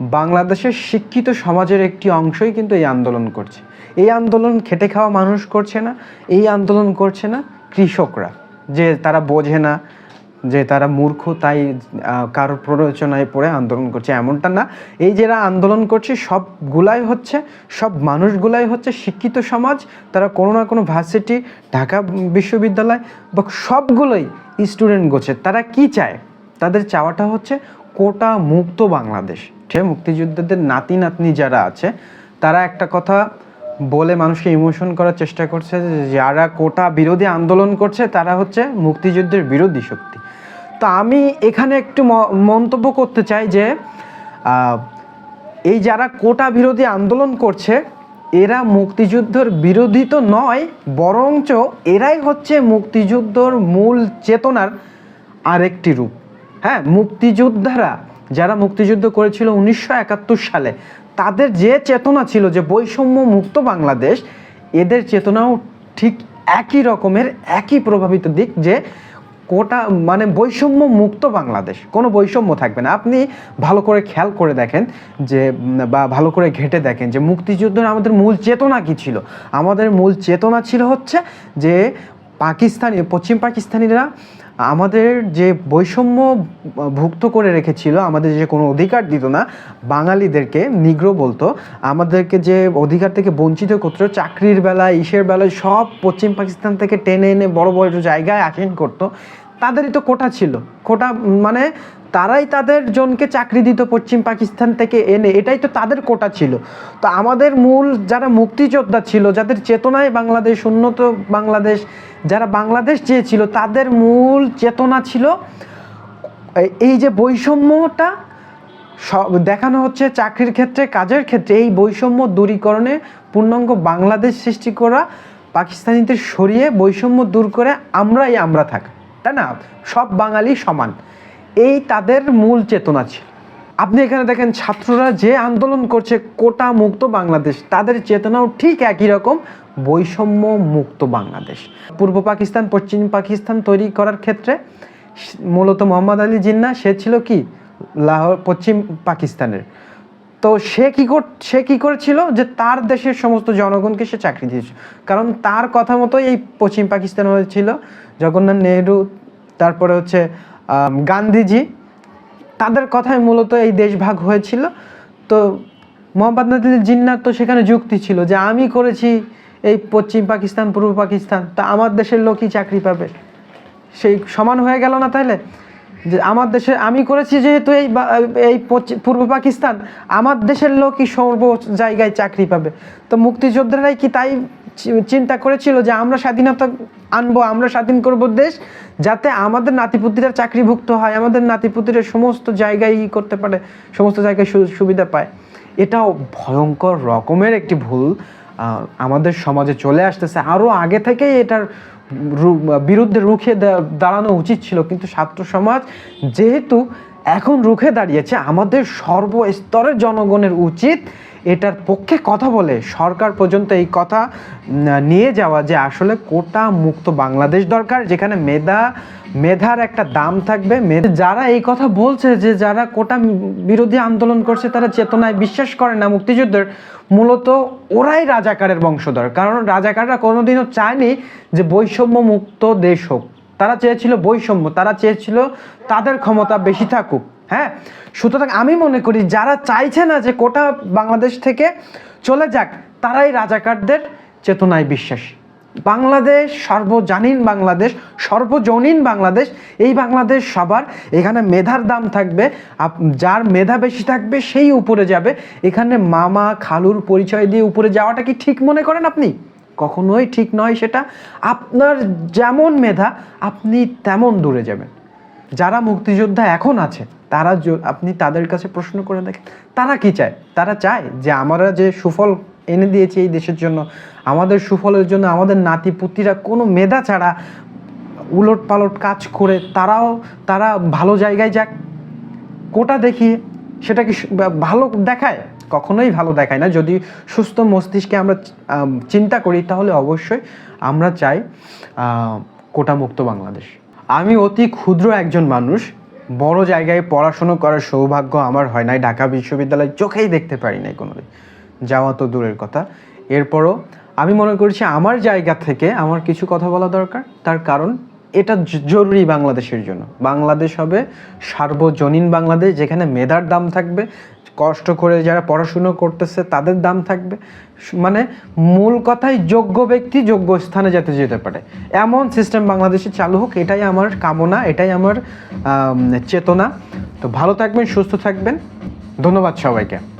বাংলাদেশের শিক্ষিত সমাজের একটি অংশই কিন্তু এই আন্দোলন করছে। এই আন্দোলন খেটে খাওয়া মানুষ করছে না, এই আন্দোলন করছে না কৃষকরা, যে তারা বোঝে না, যে তারা মূর্খ, তাই কারোর প্ররোচনায় পড়ে আন্দোলন করছে এমনটা না। এই যারা আন্দোলন করছে, সবগুলাই হচ্ছে, সব মানুষগুলাই হচ্ছে শিক্ষিত সমাজ, তারা কোনো না কোনো ভার্সিটি, ঢাকা বিশ্ববিদ্যালয়, বা সবগুলোই স্টুডেন্ট গোছে। তারা কি চায়? তাদের চাওয়াটা হচ্ছে কোটা মুক্ত বাংলাদেশ। সে মুক্তিযোদ্ধাদের নাতি নাতনি যারা আছে, তারা একটা কথা বলে মানুষকে ইমোশন করার চেষ্টা করছে যে যারা কোটা বিরোধী আন্দোলন করছে, তারা হচ্ছে মুক্তিযুদ্ধের বিরোধী শক্তি। তো আমি এখানে একটু মন্তব্য করতে চাই যে এই যারা কোটা বিরোধী আন্দোলন করছে, এরা মুক্তিযুদ্ধের বিরোধী তো নয়, বরঞ্চ এরাই হচ্ছে মুক্তিযুদ্ধর মূল চেতনার আরেকটি রূপ। হ্যাঁ মুক্তিযোদ্ধারা যারা মুক্তিযুদ্ধ করেছিল উনিশশো একাত্তর সালে, তাদের যে চেতনা ছিল যে বৈষম্য মুক্ত বাংলাদেশ, এদের চেতনাও ঠিক একই রকমের, একই প্রভাবিত দিক যে কোটা মানে বৈষম্য মুক্ত বাংলাদেশ। কোনো বৈষম্য থাকবে না। আপনি ভালো করে খেয়াল করে দেখেন যে, বা ভালো করে ঘেটে দেখেন যে মুক্তিযুদ্ধের আমাদের মূল চেতনা কি ছিল? আমাদের মূল চেতনা ছিল হচ্ছে যে পাকিস্তানি, পশ্চিম পাকিস্তানিরা আমাদের যে বৈষম্য ভুক্ত করে রেখেছিল, আমাদের যে কোনো অধিকার দিত না, বাঙালিদেরকে নিগ্রো বলতো, আমাদেরকে যে অধিকার থেকে বঞ্চিত করতো, চাকরির বেলায়, ইসের বেলায় সব পশ্চিম পাকিস্তান থেকে টেনে এনে বড় বড় জায়গায় আসেন করতো তাদেরই তো কোটা ছিল। কোটা মানে তারাই তাদের জনকে চাকরি দিত পশ্চিম পাকিস্তান থেকে এনে, এটাই তো তাদের কোটা ছিল। তো আমাদের মূল যারা মুক্তিযোদ্ধা ছিল, যাদের চেতনায় বাংলাদেশ, উন্নত বাংলাদেশ, যারা বাংলাদেশ চেয়েছিল, তাদের মূল চেতনা ছিল, এই- যে বৈষম্যটা সব দেখানো হচ্ছে চাকরির ক্ষেত্রে, কাজের ক্ষেত্রে, এই বৈষম্য দূরীকরণে পূর্ণাঙ্গ বাংলাদেশ সৃষ্টি করা পাকিস্তানিদের সরিয়ে বৈষম্য দূর করে আমরাই আমরা থাকা। তাই না? সব বাঙালি সমান। এই তাদের মূল চেতনা ছিল। আপনি এখানে দেখেন, ছাত্ররা যে আন্দোলন করছে কোটা মুক্ত বাংলাদেশ, তাদের চেতনাও ঠিক একই রকম বৈষম্য মুক্ত বাংলাদেশ। পূর্ব পাকিস্তান, পশ্চিম পাকিস্তান তৈরি করার ক্ষেত্রে মূলত মোহাম্মদ আলী জিন্না, সে ছিল কি? লাহোর, পশ্চিম পাকিস্তানের। তো সে কি কর, সে কি করেছিল? যে তার দেশের সমস্ত জনগণকে সে চাকরি দিয়েছিল। কারণ তার কথা মতো এই পশ্চিম পাকিস্তান হয়েছিল। জগন্নাথ নেহরু, তারপরে হচ্ছে গান্ধীজি, তাদের কথাই মূলত এই দেশ ভাগ হয়েছিল। তো মোহাম্মদ নাদিল জিন্নার তো সেখানে যুক্তি ছিল যে আমি করেছি এই পশ্চিম পাকিস্তান, পূর্ব পাকিস্তান, তা আমার দেশের লোকই চাকরি পাবে। সেই সমান হয়ে গেল না তাহলে যে আমার দেশে আমি করেছি যেহেতু এই এই পূর্ব পাকিস্তান, আমার দেশের লোকই সর্ব জায়গায় চাকরি পাবে। তো মুক্তিযোদ্ধারাই কি তাই চিন্তা করেছিল যে আমরা স্বাধীনতা আনব, আমরা স্বাধীন করব দেশ, যাতে আমাদের নাতিপুতিরা চাকরিভুক্ত হয়, আমাদের নাতিপুতিরা সমস্ত জায়গায় ই করতে পারে, সমস্ত জায়গায় সুবিধা পায়। এটাও ভয়ঙ্কর রকমের একটি ভুল আমাদের সমাজে চলে আসতেছে। আরও আগে থেকেই এটার বিরুদ্ধে রুখে দাঁড়ানো উচিত ছিল। কিন্তু ছাত্র সমাজ যেহেতু এখন রুখে দাঁড়িয়েছে আমাদের সর্বস্তরের জনগণের উচিত এটার পক্ষে কথা বলে। সরকার পর্যন্ত এই কথা নিয়ে যাওয়া যে আসলে কোটা মুক্ত বাংলাদেশ দরকার, যেখানে মেধা, মেধার একটা দাম থাকবে। যারা এই কথা বলছে যে যারা কোটা বিরোধী আন্দোলন করছে, তারা চেতনায় বিশ্বাস করে না মুক্তিযুদ্ধের। মূলত ওরাই রাজাকারের বংশধর। কারণ রাজাকাররা কোনোদিনও চায়নি যে বৈষম্য মুক্ত দেশ হোক। তারা চেয়েছিল বৈষম্য, তারা চেয়েছিল তাদের ক্ষমতা বেশি থাকুক হ্যাঁ? সুতরাং আমি মনে করি যারা চাইছে না যে কোটা বাংলাদেশ থেকে চলে যাক, তারাই রাজাকারদের চেতনায় বিশ্বাসী। বাংলাদেশ, সর্বজনীন বাংলাদেশ সর্বজনীন বাংলাদেশ, এই বাংলাদেশ সবার এখানে মেধার দাম থাকবে যার মেধা বেশি থাকবে সেই উপরে যাবে। এখানে মামা খালুর পরিচয় দিয়ে উপরে যাওয়াটা কি ঠিক মনে করেন আপনি? কখনোই ঠিক নয় সেটা। আপনার যেমন মেধা, আপনি তেমন দূরে যাবেন। যারা মুক্তিযোদ্ধা এখন আছে, তারা আপনি তাদের কাছে প্রশ্ন করে দেখেন, তারা কি চায়? তারা চায় যে আমরা যে সুফল এনে দিয়েছি এই দেশের জন্য, আমাদের সুফলের জন্য, আমাদের নাতিপুতিরা কোনো মেধা ছাড়া উলট পালট কাজ করে, তারাও, তারা ভালো জায়গায় যাক। কোটা দেখিয়ে সেটা কি ভালো দেখায়? কখনোই ভালো দেখায় না। যদি সুস্থ মস্তিষ্কে আমরা চিন্তা করি তাহলে অবশ্যই আমরা চাই আহ, কোটা মুক্ত বাংলাদেশ। আমি অতি ক্ষুদ্র একজন মানুষ। বড় জায়গায় পড়াশুনো করার সৌভাগ্য আমার হয় নাই। ঢাকা বিশ্ববিদ্যালয় চোখেই দেখতে পারি নাই কোনোদিন। যাওয়া তো দূরের কথা। এরপরও আমি মনে করছি আমার জায়গা থেকে আমার কিছু কথা বলা দরকার। তার কারণ এটা জরুরি বাংলাদেশের জন্য। বাংলাদেশ হবে সার্বজনীন বাংলাদেশ যেখানে মেধার দাম থাকবে কষ্ট করে যারা পড়াশুনো করতেছে, তাদের দাম থাকবে। মানে মূল কথাই যোগ্য ব্যক্তি যোগ্য স্থানে যেতে যেতে পারে। এমন সিস্টেম বাংলাদেশে চালু হোক, এটাই আমার কামনা, এটাই আমার চেতনা। তো ভালো থাকবেন, সুস্থ থাকবেন। ধন্যবাদ সবাইকে।